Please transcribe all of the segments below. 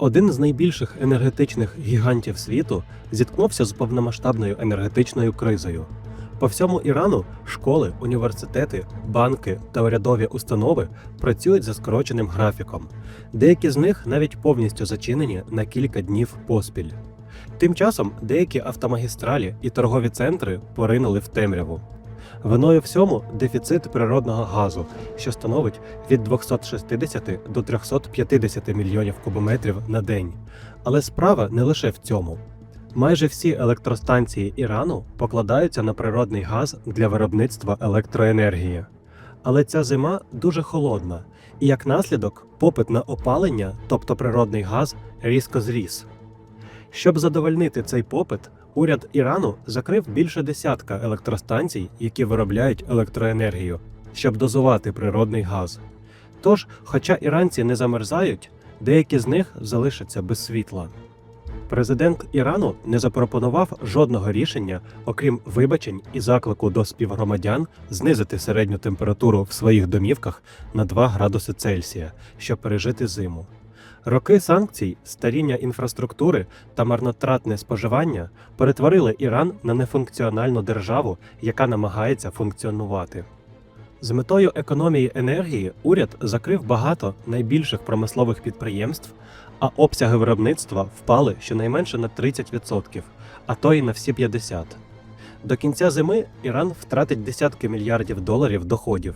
Один з найбільших енергетичних гігантів світу зіткнувся з повномасштабною енергетичною кризою. По всьому Ірану школи, університети, банки та урядові установи працюють за скороченим графіком. Деякі з них навіть повністю зачинені на кілька днів поспіль. Тим часом деякі автомагістралі і торгові центри поринули в темряву. Виною всьому дефіцит природного газу, що становить від 260 до 350 мільйонів кубометрів на день. Але справа не лише в цьому. Майже всі електростанції Ірану покладаються на природний газ для виробництва електроенергії. Але ця зима дуже холодна, і як наслідок попит на опалення, тобто природний газ, різко зріс. Щоб задовольнити цей попит, уряд Ірану закрив більше десятка електростанцій, які виробляють електроенергію, щоб дозувати природний газ. Тож, хоча іранці не замерзають, деякі з них залишаться без світла. Президент Ірану не запропонував жодного рішення, окрім вибачень і заклику до співгромадян знизити середню температуру в своїх домівках на 2 градуси Цельсія, щоб пережити зиму. Роки санкцій, старіння інфраструктури та марнотратне споживання перетворили Іран на нефункціональну державу, яка намагається функціонувати. З метою економії енергії уряд закрив багато найбільших промислових підприємств, а обсяги виробництва впали щонайменше на 30%, а то й на всі 50%. До кінця зими Іран втратить десятки мільярдів доларів доходів.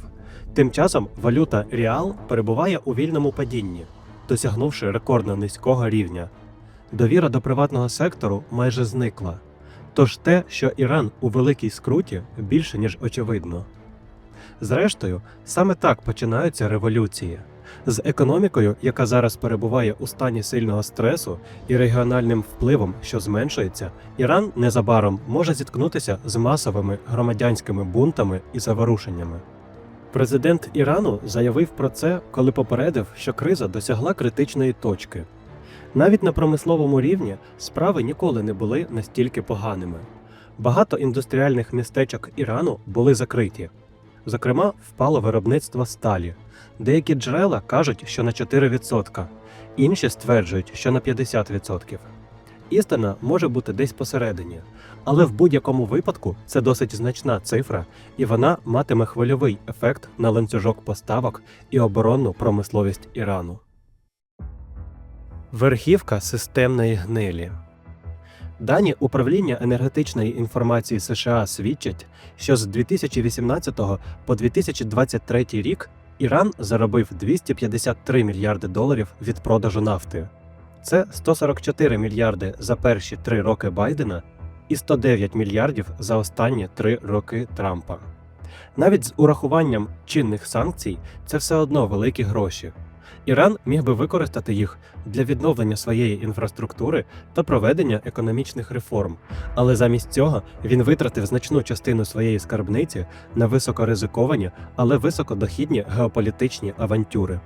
Тим часом валюта Ріал перебуває у вільному падінні, досягнувши рекордно низького рівня. Довіра до приватного сектору майже зникла. Тож те, що Іран у великій скруті, більше ніж очевидно. Зрештою, саме так починаються революції. З економікою, яка зараз перебуває у стані сильного стресу і регіональним впливом, що зменшується, Іран незабаром може зіткнутися з масовими громадянськими бунтами і заворушеннями. Президент Ірану заявив про це, коли попередив, що криза досягла критичної точки. Навіть на промисловому рівні справи ніколи не були настільки поганими. Багато індустріальних містечок Ірану були закриті. Зокрема, впало виробництво сталі. Деякі джерела кажуть, що на 4%, інші стверджують, що на 50%. Істина може бути десь посередині, але в будь-якому випадку це досить значна цифра, і вона матиме хвильовий ефект на ланцюжок поставок і оборонну промисловість Ірану. Верхівка системної гнилі. Дані управління енергетичної інформації США свідчать, що з 2018 по 2023 рік Іран заробив 253 мільярди доларів від продажу нафти. Це 144 мільярди за перші три роки Байдена і 109 мільярдів за останні три роки Трампа. Навіть з урахуванням чинних санкцій це все одно великі гроші. Іран міг би використати їх для відновлення своєї інфраструктури та проведення економічних реформ, але замість цього він витратив значну частину своєї скарбниці на високоризиковані, але високодохідні геополітичні авантюри.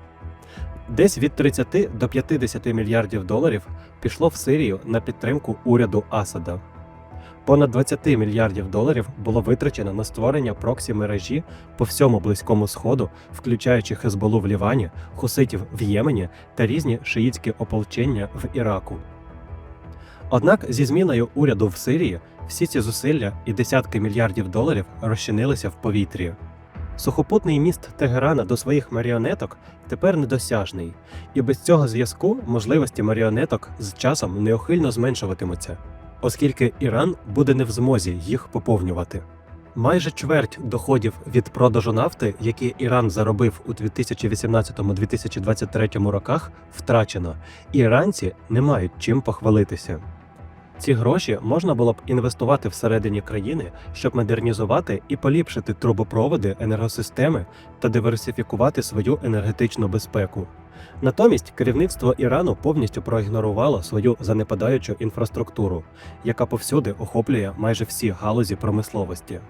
Десь від 30 до 50 мільярдів доларів пішло в Сирію на підтримку уряду Асада. Понад 20 мільярдів доларів було витрачено на створення проксі мережі по всьому близькому сходу, включаючи Хезболу в Лівані, хуситів в Ємені та різні шиїцькі ополчення в Іраку. Однак зі зміною уряду в Сирії всі ці зусилля і десятки мільярдів доларів розчинилися в повітрі. Сухопутний міст Тегерана до своїх маріонеток тепер недосяжний, і без цього зв'язку можливості маріонеток з часом неухильно зменшуватимуться, оскільки Іран буде не в змозі їх поповнювати. Майже чверть доходів від продажу нафти, які Іран заробив у 2018-2023 роках, втрачено, і іранці не мають чим похвалитися. Ці гроші можна було б інвестувати всередині країни, щоб модернізувати і поліпшити трубопроводи, енергосистеми та диверсифікувати свою енергетичну безпеку. Натомість керівництво Ірану повністю проігнорувало свою занепадаючу інфраструктуру, яка повсюди охоплює майже всі галузі промисловості.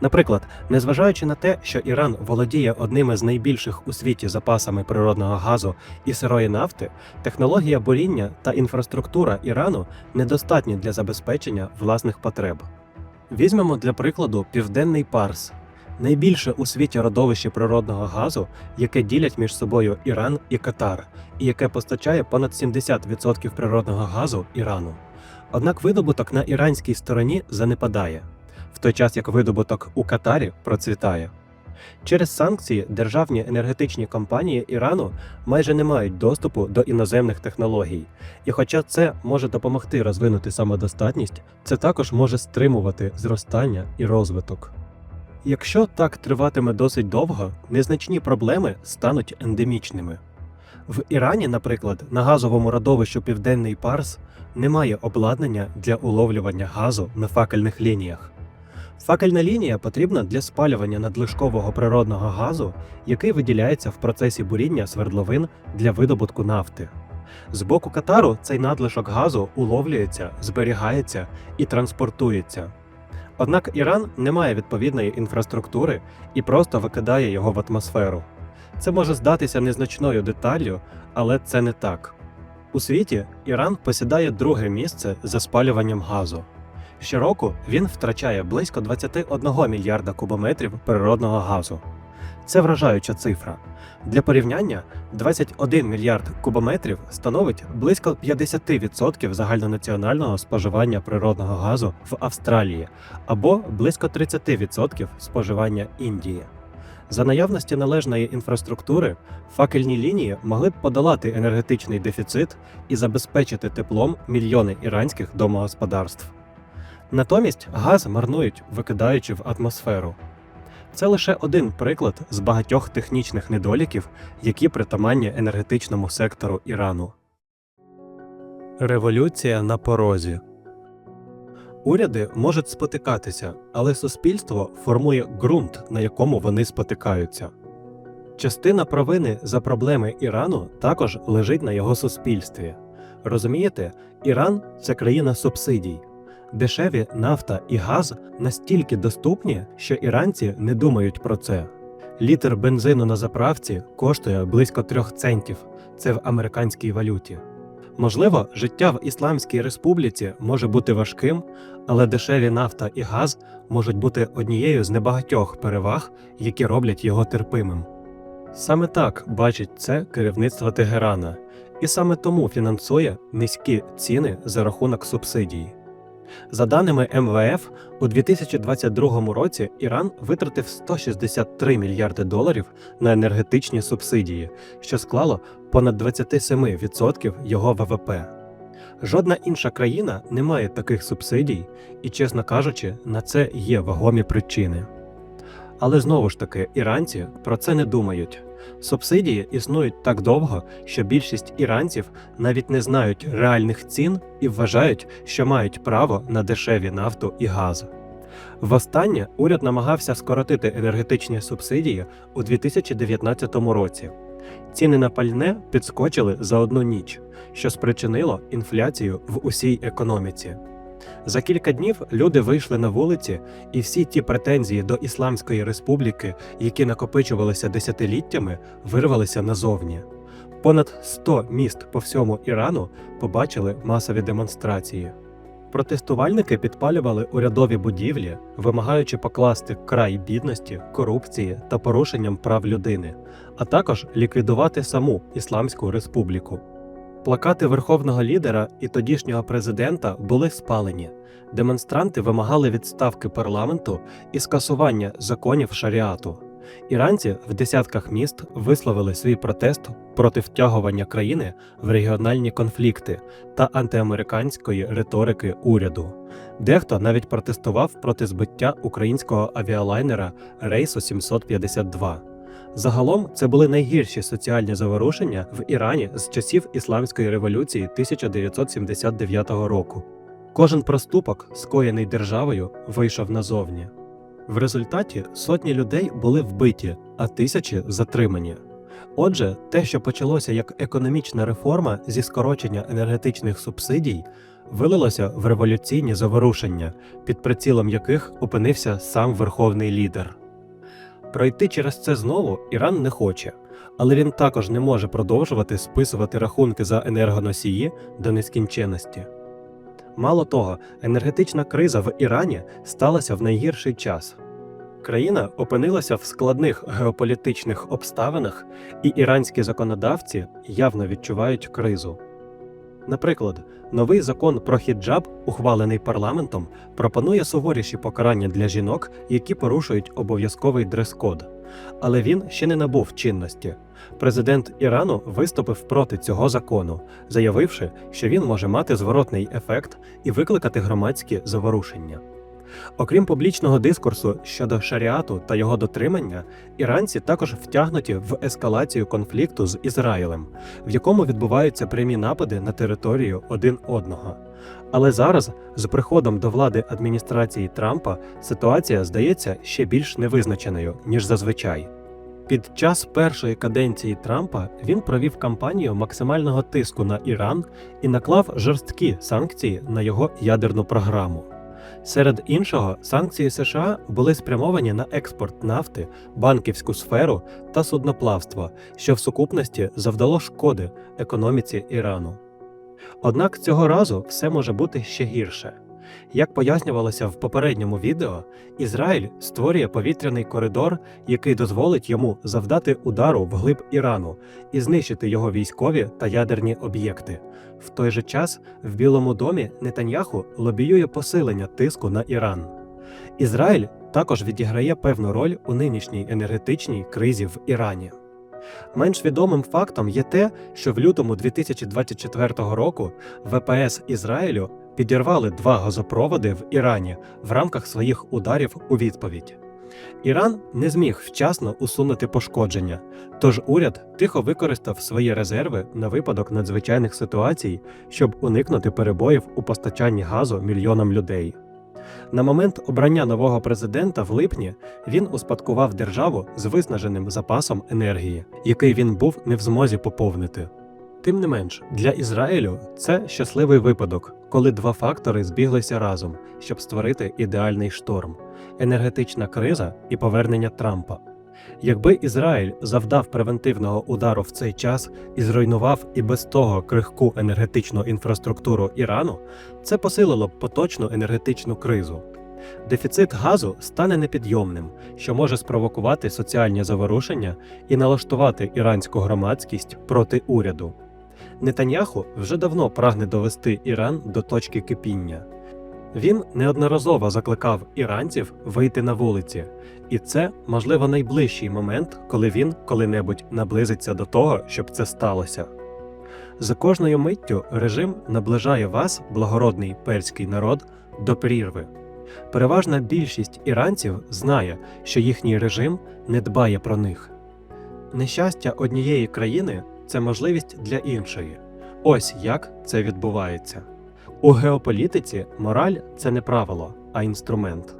Наприклад, незважаючи на те, що Іран володіє одними з найбільших у світі запасами природного газу і сирої нафти, технологія буріння та інфраструктура Ірану недостатні для забезпечення власних потреб. Візьмемо для прикладу південний Парс. найбільше у світі родовище природного газу, яке ділять між собою Іран і Катар, і яке постачає понад 70% природного газу Ірану. Однак видобуток на іранській стороні занепадає, в той час як видобуток у Катарі процвітає. Через санкції державні енергетичні компанії Ірану майже не мають доступу до іноземних технологій, і хоча це може допомогти розвинути самодостатність, це також може стримувати зростання і розвиток. Якщо так триватиме досить довго, незначні проблеми стануть ендемічними. В Ірані, наприклад, на газовому родовищу Південний Парс немає обладнання для уловлювання газу на факельних лініях. Факельна лінія потрібна для спалювання надлишкового природного газу, який виділяється в процесі буріння свердловин для видобутку нафти. З боку Катару цей надлишок газу уловлюється, зберігається і транспортується. Однак Іран не має відповідної інфраструктури і просто викидає його в атмосферу. Це може здатися незначною деталлю, але це не так. У світі Іран посідає друге місце за спалюванням газу. Щороку він втрачає близько 21 мільярда кубометрів природного газу. Це вражаюча цифра. Для порівняння 21 мільярд кубометрів становить близько 50% загальнонаціонального споживання природного газу в Австралії або близько 30% споживання Індії. За наявності належної інфраструктури факельні лінії могли б подолати енергетичний дефіцит і забезпечити теплом мільйони іранських домогосподарств. Натомість газ марнують, викидаючи в атмосферу. Це лише один приклад з багатьох технічних недоліків, які притаманні енергетичному сектору Ірану. Революція на порозі. Уряди можуть спотикатися, але суспільство формує ґрунт, на якому вони спотикаються. Частина провини за проблеми Ірану також лежить на його суспільстві. Розумієте, Іран це країна субсидій. Дешеві нафта і газ настільки доступні, що іранці не думають про це. Літр бензину на заправці коштує близько трьох центів. Це в американській валюті. Можливо, життя в Ісламській республіці може бути важким, але дешеві нафта і газ можуть бути однією з небагатьох переваг, які роблять його терпимим. Саме так бачить це керівництво Тегерана, і саме тому фінансує низькі ціни за рахунок субсидій. За даними МВФ, у 2022 році Іран витратив 163 мільярди доларів на енергетичні субсидії, що склало понад 27% його ВВП. Жодна інша країна не має таких субсидій, і, чесно кажучи, на це є вагомі причини. Але знову ж таки, іранці про це не думають. Субсидії існують так довго, що більшість іранців навіть не знають реальних цін і вважають, що мають право на дешеві нафту і газ. Востаннє уряд намагався скоротити енергетичні субсидії у 2019 році. Ціни на пальне підскочили за одну ніч, що спричинило інфляцію в усій економіці. За кілька днів люди вийшли на вулиці, і всі ті претензії до Ісламської республіки, які накопичувалися десятиліттями, вирвалися назовні. Понад 100 міст по всьому Ірану побачили масові демонстрації. Протестувальники підпалювали урядові будівлі, вимагаючи покласти край бідності, корупції та порушенням прав людини, а також ліквідувати саму Ісламську республіку. Плакати верховного лідера і тодішнього президента були спалені. Демонстранти вимагали відставки парламенту і скасування законів шаріату. Іранці в десятках міст висловили свій протест проти втягування країни в регіональні конфлікти та антиамериканської риторики уряду. Дехто навіть протестував проти збиття українського авіалайнера рейсу 752. Загалом це були найгірші соціальні заворушення в Ірані з часів Ісламської революції 1979 року. Кожен проступок, скоєний державою, вийшов назовні. В результаті сотні людей були вбиті, а тисячі затримані. Отже, те, що почалося як економічна реформа зі скорочення енергетичних субсидій, вилилося в революційні заворушення, під прицілом яких опинився сам верховний лідер. Пройти через це знову Іран не хоче, але він також не може продовжувати списувати рахунки за енергоносії до нескінченності. Мало того, енергетична криза в Ірані сталася в найгірший час. Країна опинилася в складних геополітичних обставинах, і іранські законодавці явно відчувають кризу. Наприклад, новий закон про хіджаб, ухвалений парламентом, пропонує суворіші покарання для жінок, які порушують обов'язковий дрес-код. Але він ще не набув чинності. Президент Ірану виступив проти цього закону, заявивши, що він може мати зворотний ефект і викликати громадські заворушення. Окрім публічного дискурсу щодо шаріату та його дотримання, іранці також втягнуті в ескалацію конфлікту з Ізраїлем, в якому відбуваються прямі напади на територію один одного. Але зараз, з приходом до влади адміністрації Трампа, ситуація здається ще більш невизначеною ніж зазвичай. Під час першої каденції Трампа він провів кампанію максимального тиску на Іран і наклав жорсткі санкції на його ядерну програму. Серед іншого, санкції США були спрямовані на експорт нафти, банківську сферу та судноплавство, що в сукупності завдало шкоди економіці Ірану. Однак цього разу все може бути ще гірше. Як пояснювалося в попередньому відео, Ізраїль створює повітряний коридор, який дозволить йому завдати удару вглиб Ірану і знищити його військові та ядерні об'єкти. В той же час в Білому домі Нетаньяху лобіює посилення тиску на Іран. Ізраїль також відіграє певну роль у нинішній енергетичній кризі в Ірані. Менш відомим фактом є те, що в лютому 2024 року ВПС Ізраїлю підірвали два газопроводи в Ірані в рамках своїх ударів у відповідь. Іран не зміг вчасно усунути пошкодження, тож уряд тихо використав свої резерви на випадок надзвичайних ситуацій, щоб уникнути перебоїв у постачанні газу мільйонам людей. На момент обрання нового президента в липні він успадкував державу з виснаженим запасом енергії, який він був не в змозі поповнити. Тим не менш, для Ізраїлю це щасливий випадок, коли два фактори збіглися разом, щоб створити ідеальний шторм енергетична криза і повернення Трампа. Якби Ізраїль завдав превентивного удару в цей час і зруйнував і без того крихку енергетичну інфраструктуру Ірану, це посилило б поточну енергетичну кризу. Дефіцит газу стане непідйомним, що може спровокувати соціальні заворушення і налаштувати іранську громадськість проти уряду. Нетаньяху вже давно прагне довести Іран до точки кипіння. Він неодноразово закликав іранців вийти на вулиці, і це, можливо, найближчий момент, коли він коли-небудь наблизиться до того, щоб це сталося. За кожною миттю режим наближає вас, благородний перський народ, до прірви. Переважна більшість іранців знає, що їхній режим не дбає про них. Нещастя однієї країни це можливість для іншої. Ось як це відбувається. У геополітиці мораль це не правило, а інструмент.